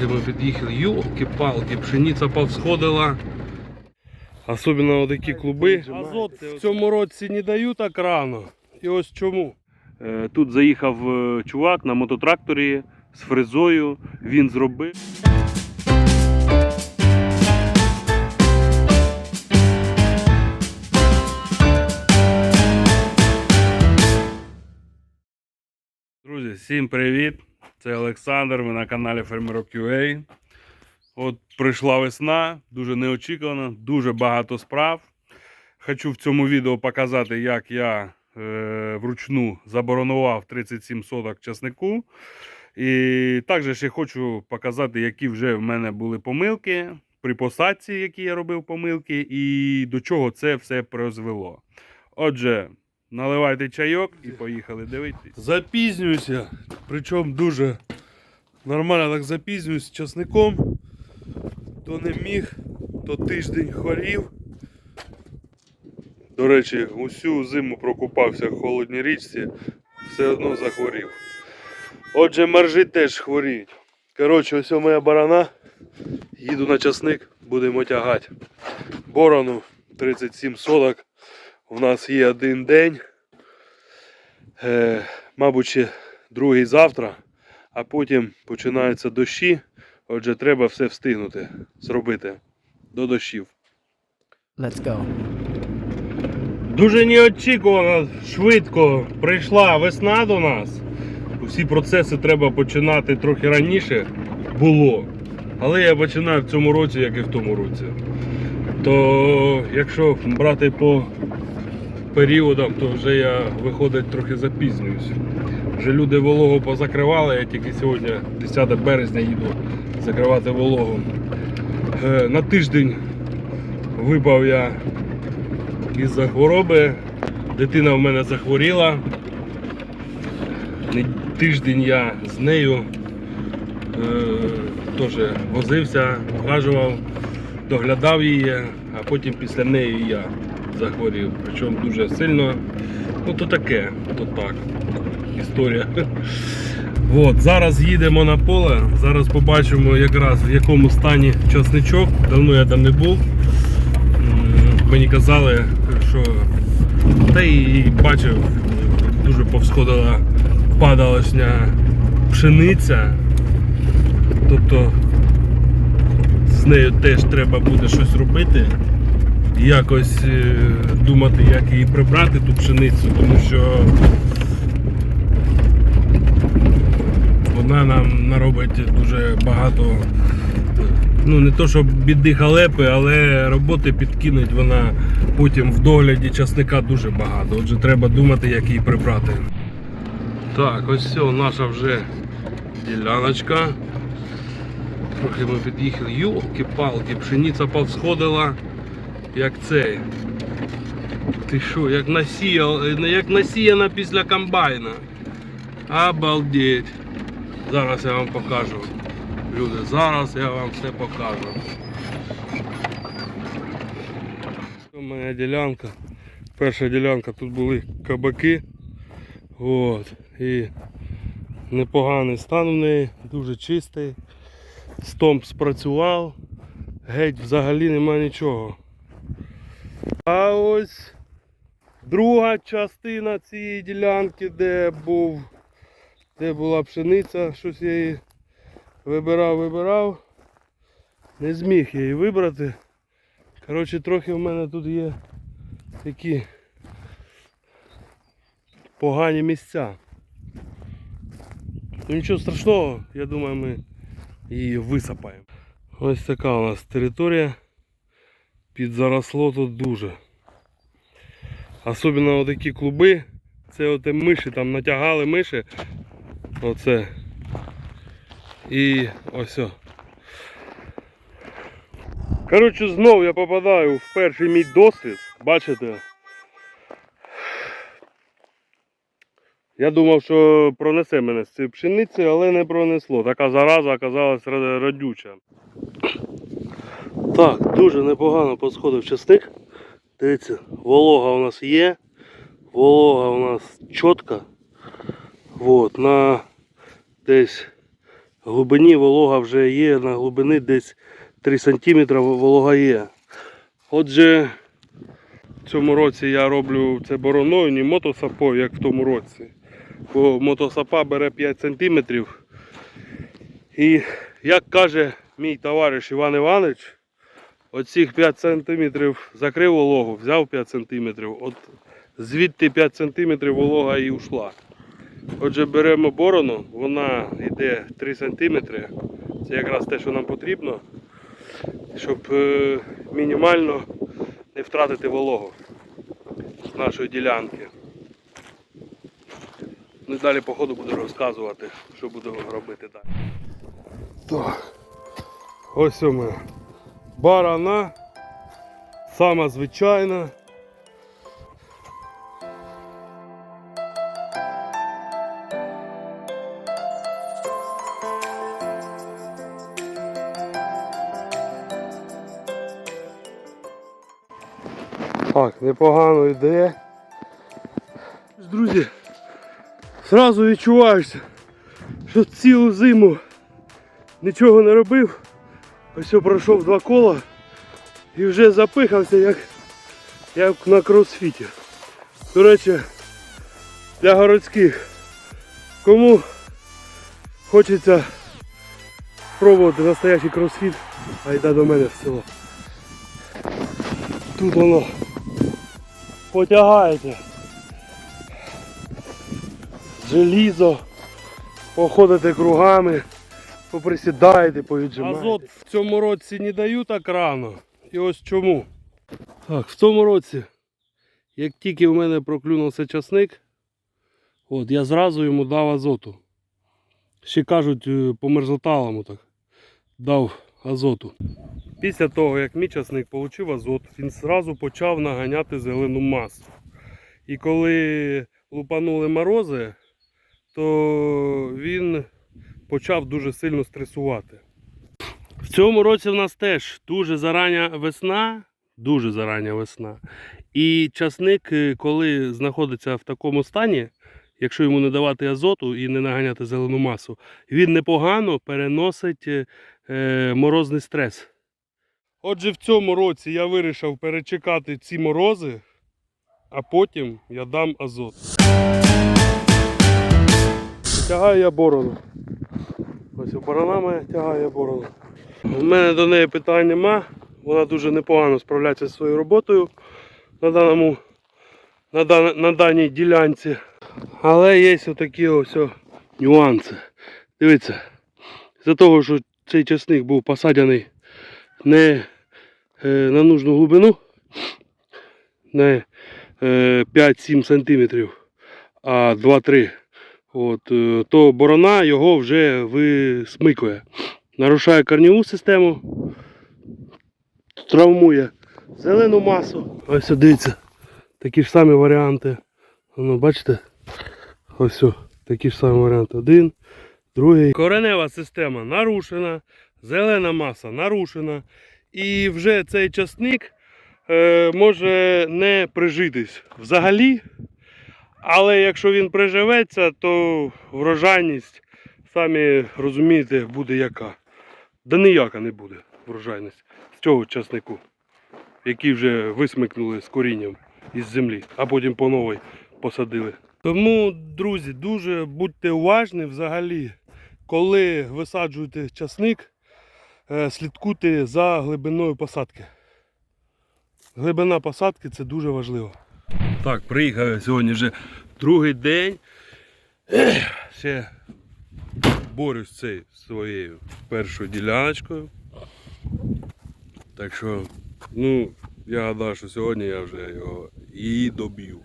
Ми під'їхали, йолки-палки, пшениця повсходила. Особливо такі клуби. Азот в цьому році не даю так рано. І ось чому. Е, Тут заїхав е, чувак на мототракторі з фрезою. Він зробив. Друзі, всім привіт! Це Олександр, ви на каналі Фермерок UA. От прийшла весна, дуже неочікувано, дуже багато справ. Хочу в цьому відео показати, як я е, вручну заборонував 37 соток часнику. І також ще хочу показати, які вже в мене були помилки при посадці, які я робив помилки, і до чого це все призвело. Отже, наливайте чайок і поїхали дивитись. Запізнююся, причому дуже нормально так з часником. То не міг, то тиждень хворів. До речі, усю зиму прокупався в холодній річці, все одно захворів. Отже, мержі теж хворіють. Коротше, ось моя барана. Їду на часник, будемо тягати. Борону 37 соток. У нас є один день. Е, мабуть, ще другий завтра, а потім починаються дощі. Отже, треба все встигнути зробити до дощів. Let's go. Дуже неочікувано швидко прийшла весна до нас. Усі процеси треба починати трохи раніше було. Але я починаю в цьому році, як і в тому році. То якщо брати по періодам, то вже я виходить трохи запізнююсь. Вже люди вологу позакривали, я тільки сьогодні, 10 березня, їду закривати вологу. Е, На тиждень випав я із-за хвороби. Дитина в мене захворіла. Тиждень я з нею е, теж возився, ухажував, доглядав її, а потім після неї я захворів. Причому дуже сильно. Ну то таке, то так. Історія. От, зараз їдемо на поле. Зараз побачимо якраз в якому стані часничок. Давно я там не був. Мені казали, що та і бачив, дуже повсходила падалошня пшениця. Тобто з нею теж треба буде щось робити. Якось е, думати, як її прибрати ту пшеницю, тому що вона нам наробить дуже багато ну не то, що біди халепи, але роботи підкинуть вона потім в догляді часника дуже багато. Отже, треба думати, як її прибрати. Так, ось все, наша вже діляночка. Трохи ми під'їхали. Йолки-палки, пшениця повсходила, як цей. Ти що, як насіял, як насіяна після комбайна. Обалдеть. Зараз я вам покажу. Люди, зараз я вам все покажу. Це моя ділянка. Перша ділянка, тут були кабаки. От. І непоганий стан в неї, дуже чистий. Стомп спрацював. Геть взагалі нема нічого. А ось друга частина цієї ділянки, де був, де була пшениця, щось я її вибирав, вибирав. Не зміг я її вибрати. Коротше, трохи в мене тут є такі погані місця. Ну нічого страшного, я думаю, ми її висапаємо. Ось така у нас територія. Підзаросло тут дуже. Особливо такі клуби. Це оте миші, там натягали миші. Оце. І ось. Коротше, знов я попадаю в перший мій досвід. Бачите? Я думав, що пронесе мене з цієї пшениці, але не пронесло. Така зараза оказалась ра- родюча. Так, дуже непогано посходив часник. Дивіться, волога у нас є. Волога у нас чітка. Вот, на десь глибині волога вже є, на глибини десь 3 см волога є. Отже, в цьому році я роблю це бороною, не мотосапою, як в тому році. Бо мотосапа бере 5 см. І як каже мій товариш Іван Іванович, оцих 5 см закрив вологу, взяв 5 см, от звідти 5 см волога і ушла. Отже, беремо борону, вона йде 3 см. Це якраз те, що нам потрібно, щоб е, мінімально не втратити вологу з нашої ділянки. Ну і далі по ходу буду розказувати, що будемо робити далі. Так. Ось у мене барана. Сама звичайна. Так, непогано йде. Друзі, зразу відчуваєшся, що цілу зиму нічого не робив. Ось пройшов два кола і вже запихався як, як на кросфіті. До речі, для городських. Кому хочеться спробувати настоящий кросфіт, а йде до мене в село. Тут воно потягаєте. Желізо, походите кругами, поприсідаєте, повіджимаєте. Азот в цьому році не даю так рано. І ось чому. Так, в цьому році, як тільки в мене проклюнувся часник, от, я зразу йому дав азоту. Ще кажуть, е, по мерзоталому так дав азоту. Після того, як мій часник отримав азот, він зразу почав наганяти зелену масу. І коли лупанули морози, то він почав дуже сильно стресувати. В цьому році в нас теж дуже зарання весна, дуже зарання весна. І часник, е, коли знаходиться в такому стані, якщо йому не давати азоту і не наганяти зелену масу, він непогано переносить е, е, морозний стрес. Отже, в цьому році я вирішив перечекати ці морози, а потім я дам азот. Тягаю я борону. Ось борона моя тягає борону. У мене до неї питань нема. Вона дуже непогано справляється зі своєю роботою на даному на, дан, на даній ділянці. Але є отакі ось нюанси. Дивіться, з-за того, що цей часник був посадяний не е, на нужну глибину, не е, 5-7 см, а 2-3 От, е, то борона його вже висмикує. Нарушає корніву систему, травмує зелену масу. Ось дивіться, такі ж самі варіанти. Воно, бачите? Ось такі ж самі варіанти. Один, другий. Коренева система нарушена, зелена маса нарушена. І вже цей часник е, може не прижитись взагалі. Але якщо він приживеться, то врожайність, самі розумієте, буде яка. Да ніяка не буде врожайність з цього часнику, який вже висмикнули з корінням із землі, а потім по новій посадили. Тому, друзі, дуже будьте уважні взагалі, коли висаджуєте часник, е, слідкуйте за глибиною посадки. Глибина посадки це дуже важливо. Так, приїхав сьогодні вже другий день. Ще борюсь з своєю першою діляночкою. Так що, ну, я гадаю, що сьогодні я вже його і доб'ю.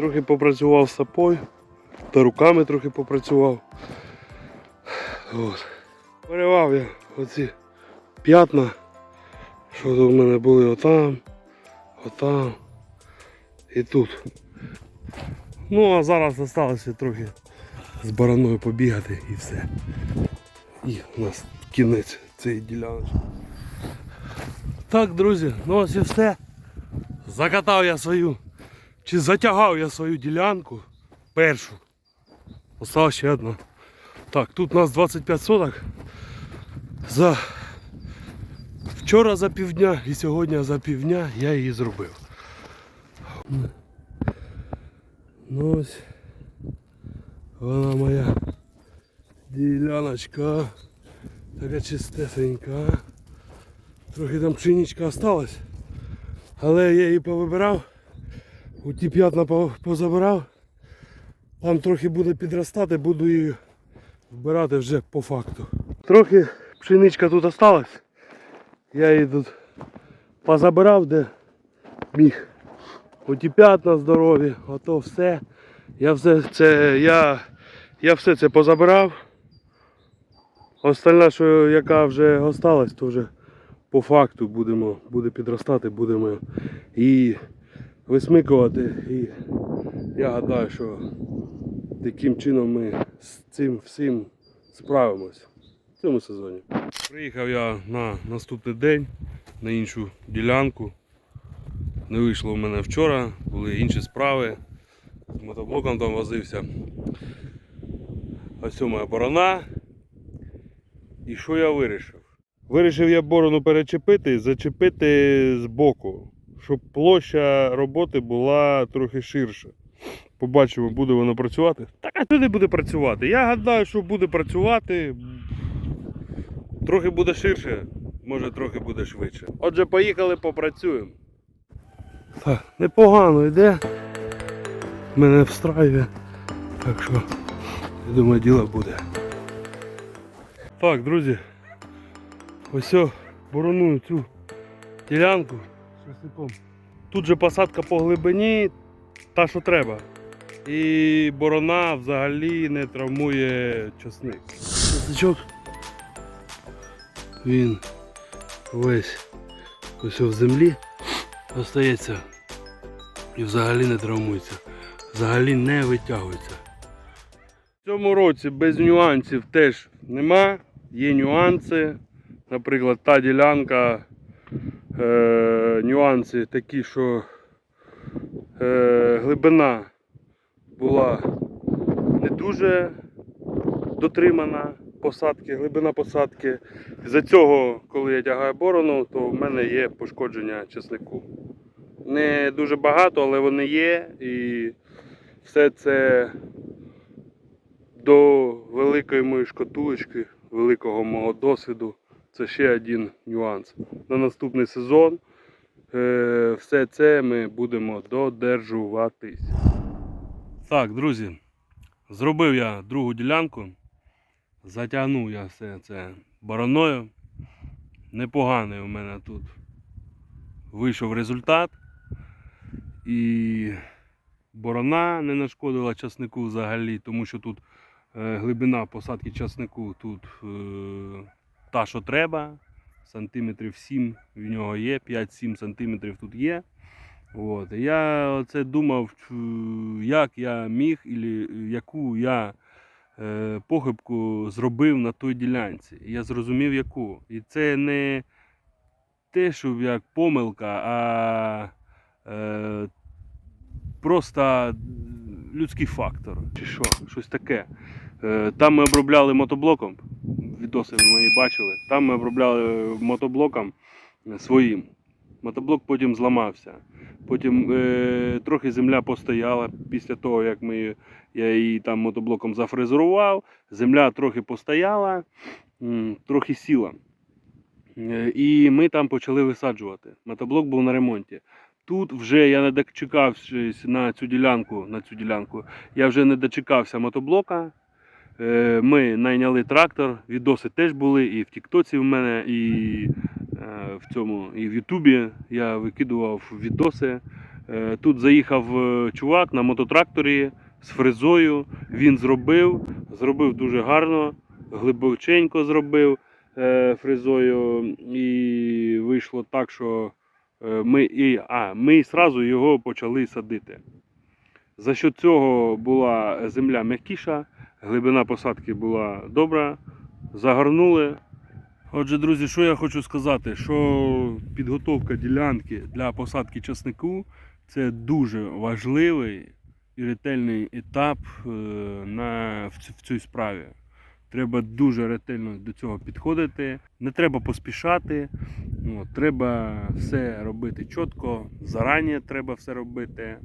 Трохи попрацював сапою, та руками трохи попрацював. От. Поривав я оці п'ятна, що у мене були отам, отам і тут. Ну а зараз залишилося трохи з бараною побігати і все. І у нас кінець цієї ділянки. Так, друзі, ну ось і все. Закатав я свою, чи затягав я свою ділянку першу. Осталось ще одна. Так, тут у нас 25 соток. За вчора за півдня і сьогодні за півдня я її зробив. Ну ось вона моя діляночка. Така чистесенька. Трохи там пшеничка осталась. Але я її повибирав. У ті п'ятна позабирав. Там трохи буде підростати, буду її вбирати вже по факту. Трохи пшеничка тут осталась. Я її тут позабирав, де міг. Оті п'ятна здорові, ото все. Я все це, я, я все це позабирав. Остальна, що яка вже осталась, то вже по факту будемо, буде підростати, будемо і висмикувати. І я гадаю, що таким чином ми з цим всім справимось в цьому сезоні. Приїхав я на наступний день на іншу ділянку. Не вийшло в мене вчора, були інші справи. З мотоблоком там возився. Ось моя борона. І що я вирішив? Вирішив я борону перечепити, зачепити з боку, щоб площа роботи була трохи ширша. Побачимо, буде воно працювати. Так а туди буде працювати. Я гадаю, що буде працювати. Трохи буде ширше, може трохи буде швидше. Отже, поїхали, попрацюємо. Так, непогано йде. Мене встраює. Так що, я думаю, діло буде. Так, друзі. Ось бороную цю ділянку з часником. Тут же посадка по глибині, та що треба. І борона взагалі не травмує часник. Часничок. Він весь ось в землі остається і взагалі не травмується, взагалі не витягується. В цьому році без нюансів теж нема, є нюанси. Наприклад, та ділянка, е, нюанси такі, що е, глибина була не дуже дотримана посадки, глибина посадки. З-за цього, коли я тягаю борону, то в мене є пошкодження чеснику. Не дуже багато, але вони є. І все це до великої моєї шкатулочки, великого мого досвіду. Це ще один нюанс. На наступний сезон е, все це ми будемо додержуватись. Так, друзі, зробив я другу ділянку. Затягнув я все це бороною. Непоганий у мене тут вийшов результат. І борона не нашкодила часнику взагалі, тому що тут е, глибина посадки часнику тут е, та, що треба. Сантиметрів 7 в нього є, 5-7 сантиметрів тут є. От. Я оце думав, як я міг, і яку я е, похибку зробив на той ділянці. Я зрозумів, яку. І це не те, що як помилка, а е, просто людський фактор. Чи що, щось таке. Е, там ми обробляли мотоблоком. Відоси ви мої бачили. Там ми обробляли мотоблоком своїм. Мотоблок потім зламався. Потім е, трохи земля постояла після того, як ми, я її там мотоблоком зафрезерував. Земля трохи постояла, трохи сіла. Е, І ми там почали висаджувати. Мотоблок був на ремонті. Тут вже я не дочекавшись на цю ділянку, на цю ділянку, я вже не дочекався мотоблока. Е, Ми найняли трактор, відоси теж були і в Тіктоці в мене, і е, в цьому, і в Ютубі я викидував відоси. Е, Тут заїхав чувак на мототракторі з фрезою. Він зробив, зробив дуже гарно, глибоченько зробив фрезою. І вийшло так, що ми і, а, ми зразу його почали садити. За що цього була земля м'якіша, глибина посадки була добра, загорнули. Отже, друзі, що я хочу сказати, що підготовка ділянки для посадки часнику це дуже важливий і ретельний етап е, на, в, цій справі. Треба дуже ретельно до цього підходити. Не треба поспішати. От, треба все робити чітко, зарані треба все робити.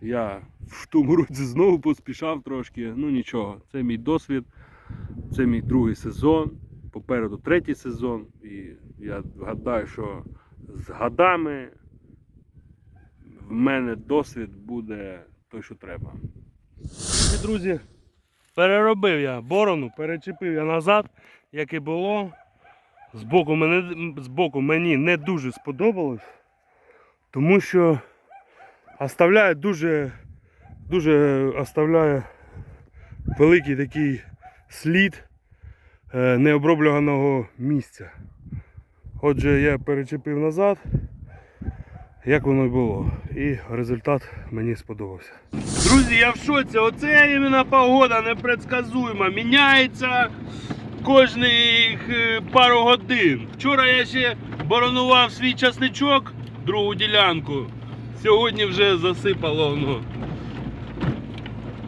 Я в тому році знову поспішав трошки. Ну нічого, це мій досвід, це мій другий сезон. Попереду третій сезон. І я гадаю, що з годами в мене досвід буде той, що треба. І, друзі, переробив я борону, перечепив я назад, як і було. Збоку, мене, збоку мені не дуже сподобалось, тому що оставляє дуже, дуже оставляє великий такий слід е, необробленого місця. Отже, я перечепив назад, як воно й було. І результат мені сподобався. Друзі, я в шоці. Оце іменно погода непредсказуема. Міняється кожних е, пару годин. Вчора я ще боронував свій часничок, другу ділянку. Сьогодні вже засипало ну,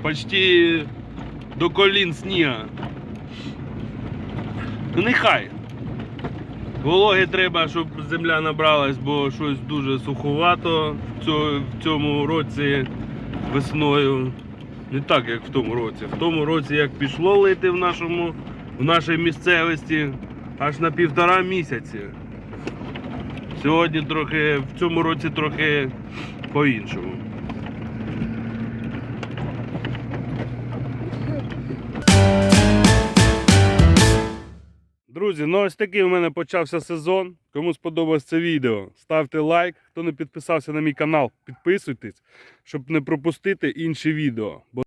почти до колін сніга. Ну нехай. Вологи треба, щоб земля набралась, бо щось дуже суховато в цьому році весною. Не так, як в тому році. В тому році, як пішло лити в, нашому, в нашій місцевості, аж на півтора місяці. Сьогодні трохи, в цьому році трохи по-іншому. Друзі, ну ось такий у мене почався сезон. Кому сподобалось це відео, ставте лайк. Хто не підписався на мій канал, підписуйтесь, щоб не пропустити інші відео.